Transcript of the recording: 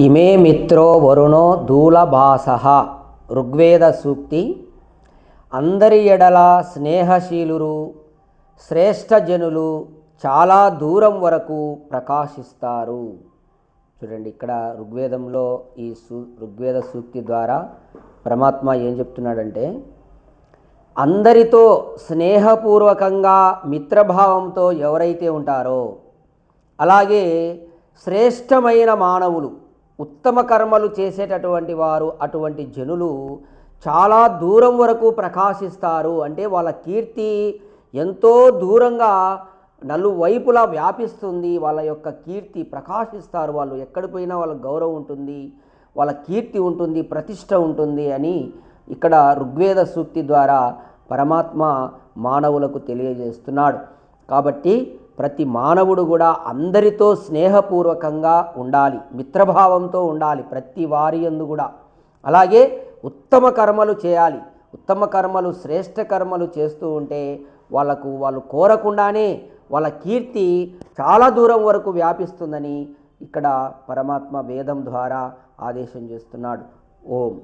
ఇమే మిత్రో వరుణో దూలభాస. ఋగ్వేద సూక్తి అందరి ఎడల స్నేహశీలురు శ్రేష్టజనులు చాలా దూరం వరకు ప్రకాశిస్తారు. చూడండి ఇక్కడ ఋగ్వేదంలో ఈ సూ ఋగ్వేద సూక్తి ద్వారా పరమాత్మ ఏం చెప్తున్నాడంటే అందరితో స్నేహపూర్వకంగా మిత్రభావంతో ఎవరైతే ఉంటారో అలాగే శ్రేష్టమైన మానవులు ఉత్తమ కర్మలు చేసేటటువంటి వారు అటువంటి జనులు చాలా దూరం వరకు ప్రకాశిస్తారు. అంటే వాళ్ళ కీర్తి ఎంతో దూరంగా నలువైపులా వ్యాపిస్తుంది. వాళ్ళ యొక్క కీర్తి ప్రకాశిస్తారు. వాళ్ళు ఎక్కడి పోయినా వాళ్ళ గౌరవం ఉంటుంది వాళ్ళ కీర్తి ఉంటుంది ప్రతిష్ట ఉంటుంది అని ఇక్కడ ఋగ్వేద సూక్తి ద్వారా పరమాత్మ మానవులకు తెలియజేస్తున్నాడు. కాబట్టి ప్రతి మానవుడు కూడా అందరితో స్నేహపూర్వకంగా ఉండాలి మిత్రభావంతో ఉండాలి ప్రతి వారి యందు కూడా. అలాగే ఉత్తమ కర్మలు చేయాలి. ఉత్తమ కర్మలు శ్రేష్ట కర్మలు చేస్తూ ఉంటే వాళ్ళకు వాళ్ళు కోరకుండానే వాళ్ళ కీర్తి చాలా దూరం వరకు వ్యాపిస్తుందని ఇక్కడ పరమాత్మ వేదం ద్వారా ఆదేశం చేస్తున్నాడు. ఓం.